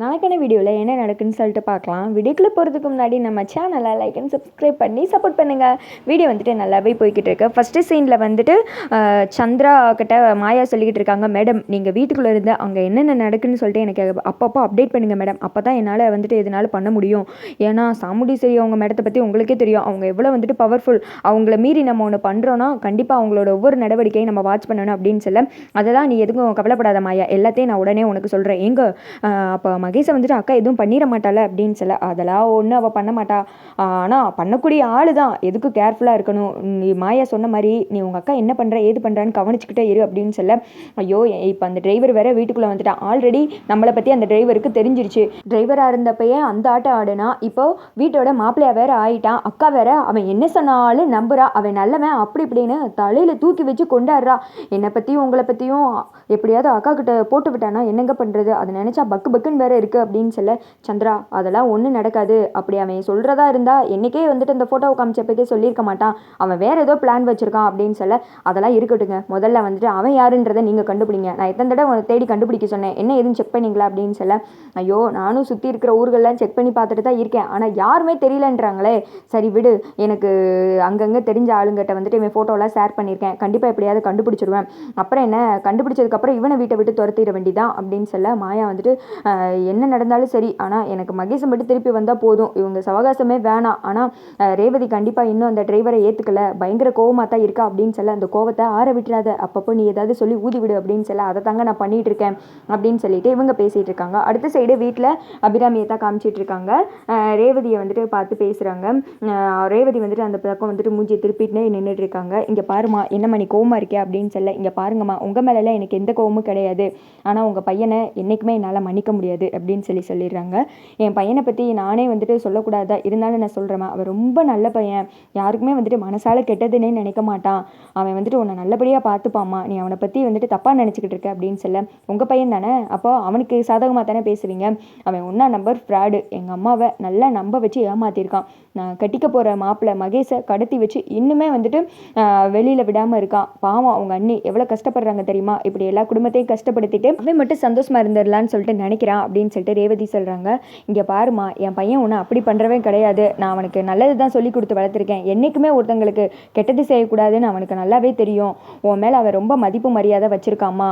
நாளைக்கான வீடியோவில் என்ன நடக்குன்னு சொல்லிட்டு பார்க்கலாம். வீடியோக்குள்ளே போகிறதுக்கு முன்னாடி நம்ம சேனலை லைக் அண்ட் சப்ஸ்கிரைப் பண்ணி சப்போர்ட் பண்ணுங்கள் வீடியோ வந்துட்டு நல்லாவே போய்கிட்டு இருக்கு. ஃபஸ்ட்டு சீனில் வந்துட்டு சந்திரா கிட்ட மாயா சொல்லிக்கிட்டு இருக்காங்க மேடம் நீங்கள் வீட்டுக்குள்ளே இருந்து அங்கே என்னென்ன நடக்குன்னு சொல்லிட்டு எனக்கு அப்பப்போ அப்டேட் பண்ணுங்கள் மேடம். அப்போ தான் என்னால் வந்துட்டு எதனால பண்ண முடியும். ஏன்னா சாமுண்டீஸ்வரி அவங்க மேடத்தை பற்றி உங்களுக்கே தெரியும். அவங்க எவ்வளோ வந்துட்டு பவர்ஃபுல் அவங்கள மீறி நம்ம ஒன்று பண்ணுறோன்னா கண்டிப்பாக அவங்களோட ஒவ்வொரு நடவடிக்கையும் நம்ம வாட்ச் பண்ணணும் அப்படின்னு சொல்ல அதெல்லாம் நீ எதுக்கும் கவலைப்படாத மாயா. எல்லாத்தையும் நான் உடனே உனக்கு சொல்கிறேன் எங்கே அப்போ மகேஷை வந்துட்டு அக்கா எதுவும் பண்ணிட மாட்டாள அப்படின்னு சொல்ல அதெல்லாம் ஒன்றும் அவள் பண்ண மாட்டா. ஆனால் பண்ணக்கூடிய ஆள் தான் எதுக்கும் கேர்ஃபுல்லாக இருக்கணும்? நீ மாயா சொன்ன மாதிரி நீ உங்கள் அக்கா என்ன பண்ணுற ஏது பண்ணுறான்னு கவனிச்சுக்கிட்டே இரு அப்படின்னு சொல்ல ஐயோ இப்போ அந்த டிரைவர் வேற வீட்டுக்குள்ளே வந்துட்டான். ஆல்ரெடி நம்மளை பற்றி அந்த டிரைவருக்கு தெரிஞ்சிருச்சு. டிரைவராக இருந்தப்பயே அந்த ஆட்டம் ஆடுனா இப்போ வீட்டோட மாப்பிள்ளையா வேற ஆயிட்டான். அக்கா வேற அவன் என்ன சொன்னாலும் நம்புறா. அவன் நல்லவன் அப்படி இப்படின்னு தலையில் தூக்கி வச்சு கொண்டாடுறா. என்னை பற்றியும் உங்களை பற்றியும் எப்படியாவது அக்கா கிட்ட போட்டு விட்டானா என்னங்க பண்ணுறது அதை நினச்சா பக்கு பக்குன்னு வேற இருக்குது அப்படின்னு சொல்ல சந்திரா அதெல்லாம் ஒன்றும் நடக்காது. அப்படி அவன் சொல்கிறதா இருந்தால் என்னைக்கே வந்துட்டு அந்த ஃபோட்டோவை காமிச்சப்பதே சொல்லியிருக்க மாட்டான். அவன் வேறு ஏதோ பிளான் வச்சுருக்கான் அப்படின்னு சொல்ல அதெல்லாம் இருக்கட்டுங்க முதல்ல வந்துட்டு அவன் யாருன்றதை நீங்கள் கண்டுபிடிங்க. நான் எத்தனை தடவை உன்னை தேடி கண்டுபிடிக்க சொன்னேன். என்ன எதுவும் செக் பண்ணீங்களா? அப்படின்னு சொல்ல ஐயோ நானும் சுற்றி இருக்கிற ஊர்கள்லாம் செக் பண்ணி பார்த்துட்டு தான் இருக்கேன். ஆனால் யாருமே தெரியலன்றாங்களே. சரி விடு. எனக்கு அங்கங்கே தெரிஞ்ச ஆளுங்கிட்ட வந்துட்டு இவன் ஃபோட்டோலாம் ஷேர் பண்ணியிருக்கேன். கண்டிப்பாக எப்படியாவது கண்டுபிடிச்சிருவேன். அப்புறம் என்ன? கண்டுபிடிச்சதுக்கப்புறம் இவனை வீட்டை விட்டு துரத்திட வேண்டிதான் அப்படின்னு சொல்ல மாயா வந்துட்டு என்ன நடந்தாலும் சரி ஆனால் எனக்கு மகேஷை மட்டும் திருப்பி வந்தால் போதும். இவங்க சவகாசமே வேணாம். ஆனால் ரேவதி கண்டிப்பாக இன்னும் அந்த டிரைவரை ஏற்றுக்கல பயங்கர கோவமாக தான் இருக்கா அப்படின்னு சொல்ல அந்த கோவத்தை ஆற விட்டுறாத. அப்பப்போ நீ ஏதாவது சொல்லி ஊதி விடு அப்படின்னு சொல்ல அதை தாங்க நான் பண்ணிட்டு இருக்கேன் அப்படின்னு சொல்லிட்டு இவங்க பேசிகிட்டு இருக்காங்க. அடுத்த சைடு வீட்டில் அபிராமியை தான் காமிச்சிட்டு இருக்காங்க. ரேவதியை வந்துட்டு பார்த்து பேசுகிறாங்க ரேவதி வந்துட்டு அந்த பக்கம் வந்துட்டு மூஞ்சியை திருப்பிட்டுனே நின்றுட்டு இருக்காங்க. இங்கே பாருமா என்னம்மா நீ கோவமாக இருக்கே அப்படின்னு சொல்ல இங்கே பாருங்கம்மா உங்கள் மேலெல்லாம் எனக்கு எந்த கோவமும் கிடையாது. ஆனால் உங்கள் பையனை என்றைக்குமே என்னால் மன்னிக்க முடியாது. அப்படின்னு சொல்லி சொல்லிடுறாங்க. என் பையனை பற்றி நானே வந்துட்டு சொல்லக்கூடாதா? இருந்தாலும் நான் சொல்கிறேம்மா அவன் ரொம்ப நல்ல பையன். யாருக்குமே வந்துட்டு மனசால கெட்டதுன்னே நினைக்க மாட்டான். அவன் வந்துட்டு உன்னை நல்லபடியாக பார்த்துப்பாம்மா. நீ அவனை பற்றி வந்துட்டு தப்பாக நினச்சிக்கிட்டு இருக்க அப்படின்னு சொல்ல உங்கள் பையன் தானே? அப்போ அவனுக்கு சாதகமாக தானே பேசுவீங்க? அவன் ஒன்றா நம்பர் ஃப்ராடு எங்கள் அம்மாவை நல்லா நம்ப வச்சு ஏமாற்றிருக்கான் நான் கட்டிக்க போகிற மாப்பிள்ளை மகேஷை கடத்தி வச்சு இன்னுமே வந்துட்டு வெளியில் விடாமல் இருக்கான். பாவம் அவங்க அண்ணி எவ்வளோ கஷ்டப்படுறாங்க தெரியுமா? இப்படி எல்லா குடும்பத்தையும் கஷ்டப்படுத்திட்டு அவன் மட்டும் சந்தோஷமாக இருந்துடலான்னு சொல்லிட்டு நினைக்கிறான். அப்படின்னு சொல்லிட்டு ரேவதி சொல்கிறாங்க இங்கே பாருமா என் பையன் ஒன்று அப்படி பண்ணுறவே கிடையாது. நான் அவனுக்கு நல்லது தான் சொல்லி கொடுத்து வளர்த்துருக்கேன். என்றைக்குமே ஒருத்தங்களுக்கு கெட்டது செய்யக்கூடாதுன்னு அவனுக்கு நல்லாவே தெரியும். உன் மேலே அவன் ரொம்ப மதிப்பு மரியாதை வச்சுருக்காம்மா.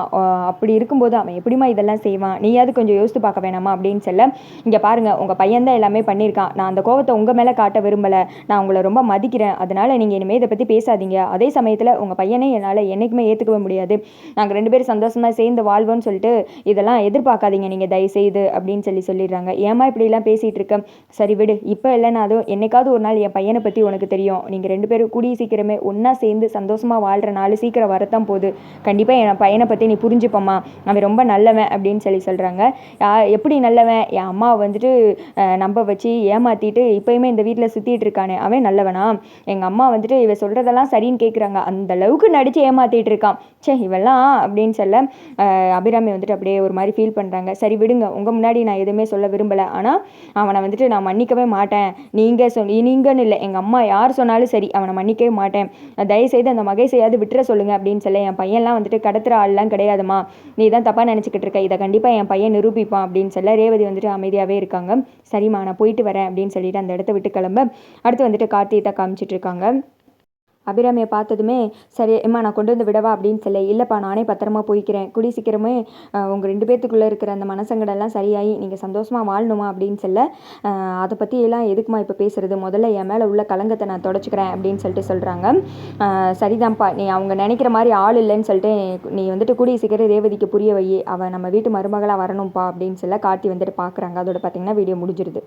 அப்படி இருக்கும்போது அவன் எப்படிம்மா இதெல்லாம் செய்வான்? நீயாவது கொஞ்சம் யோசித்து பார்க்க வேணாமா அப்படின்னு சொல்ல இங்கே பாருங்கள் உங்கள் பையன் தான் எல்லாமே பண்ணியிருக்கான். நான் அந்த கோவத்தை உங்கள் மேலே காட்ட விரும்பலை. நான் உங்களை ரொம்ப மதிக்கிறேன். அதனால் நீங்கள் இனிமேல் இதை பற்றி பேசாதீங்க. அதே சமயத்தில் உங்கள் பையனை என்னால் என்றைக்குமே ஏற்றுக்கவே முடியாது. நாங்கள் ரெண்டு பேரும் சந்தோஷமாக சேர்ந்து வாழ்வோம்னு சொல்லிட்டு இதெல்லாம் எதிர்பார்க்காதீங்க. நீங்கள் தயவு இது அப்படின்னு சொல்லி சொல்லிடுறாங்க. ஏமா இப்படிலாம் பேசிகிட்டு இருக்க? சரி விடு. இப்போ இல்லைனாலும் என்னைக்காவது ஒரு நாள் என் பையனை பற்றி உனக்கு தெரியும். நீங்கள் ரெண்டு பேரும் கூடிய சீக்கிரமே ஒன்றா சேர்ந்து சந்தோஷமாக வாழ்கிற நாள் சீக்கிரம் வரத்தான் போகுது. கண்டிப்பாக என் பையனை பற்றி நீ புரிஞ்சுப்பம்மா. அவன் ரொம்ப நல்லவன் அப்படின்னு சொல்லி சொல்கிறாங்க எப்படி நல்லவன்? என் அம்மா வந்துட்டு நம்ப வச்சு ஏமாற்றிட்டு இப்போயுமே இந்த வீட்டில் சுற்றிட்டு இருக்கானே. அவன் நல்லவனா? எங்கள் அம்மா வந்துட்டு இவன் சொல்கிறதெல்லாம் சரின்னு கேட்குறாங்க அந்த அளவுக்கு நடித்து ஏமாற்றிட்டு இருக்கான். ச்சே இவெல்லாம் அப்படின்னு சொல்ல அபிராமி வந்துட்டு அப்படியே ஒரு மாதிரி ஃபீல் பண்ணுறாங்க சரி விடுங்க. உங்கள் முன்னாடி நான் எதுவுமே சொல்ல விரும்பலை. ஆனால் அவனை வந்துட்டு நான் மன்னிக்கவே மாட்டேன். நீங்கள் சொல்லி நீங்கன்னு இல்லை. எங்கள் அம்மா யார் சொன்னாலும் சரி அவனை மன்னிக்கவே மாட்டேன். தயவுசெய்து அந்த மகேஷையாவது விட்டுற சொல்லுங்க அப்படின்னு சொல்ல என் பையன்லாம் வந்துட்டு கடத்துற ஆள்லாம் கிடையாதுமா நீ தான் தப்பாக நினச்சிக்கிட்டு இருக்க. இதை கண்டிப்பாக என் பையன் நிரூபிப்பான் அப்படின்னு சொல்ல ரேவதி வந்துட்டு அமைதியாகவே இருக்காங்க. சரிம்மா நான் போயிட்டு வரேன் அப்படின்னு சொல்லிட்டு அந்த இடத்த விட்டு கிளம்ப. அடுத்து வந்துட்டு கார்த்தியை தான் காமிச்சிட்டு இருக்காங்க. அபிராமியை பார்த்ததுமே சரி அம்மா நான் கொண்டு வந்து விடவா? அப்படின்னு சொல்ல இல்லைப்பா நானே பத்திரமா போய்க்கிறேன். கூடி சீக்கிரமே உங்கள் ரெண்டு பேர்த்துக்குள்ளே இருக்கிற அந்த மனசங்கடெல்லாம் சரியாகி நீங்கள் சந்தோஷமாக வாழணுமா? அப்படின்னு சொல்ல அதை பற்றி எல்லாம் எதுக்குமா இப்போ பேசுறது? முதல்ல என் மேலே உள்ள கலங்கத்தை நான் தொடச்சிக்கிறேன் அப்படின்னு சொல்லிட்டு சொல்கிறாங்க சரிதான்ப்பா நீ அவங்க நினைக்கிற மாதிரி ஆள் இல்லைன்னு சொல்லிட்டு நீ வந்துட்டு கூடிய சீக்கிரம் ரேவதிக்கு புரிய வை. அவள் நம்ம வீட்டு மருமகளாக வரணும்ப்பா அப்படின்னு சொல்ல கார்த்தி வந்துட்டு பார்க்குறாங்க அதோட பார்த்தீங்கன்னா வீடியோ முடிஞ்சிருது.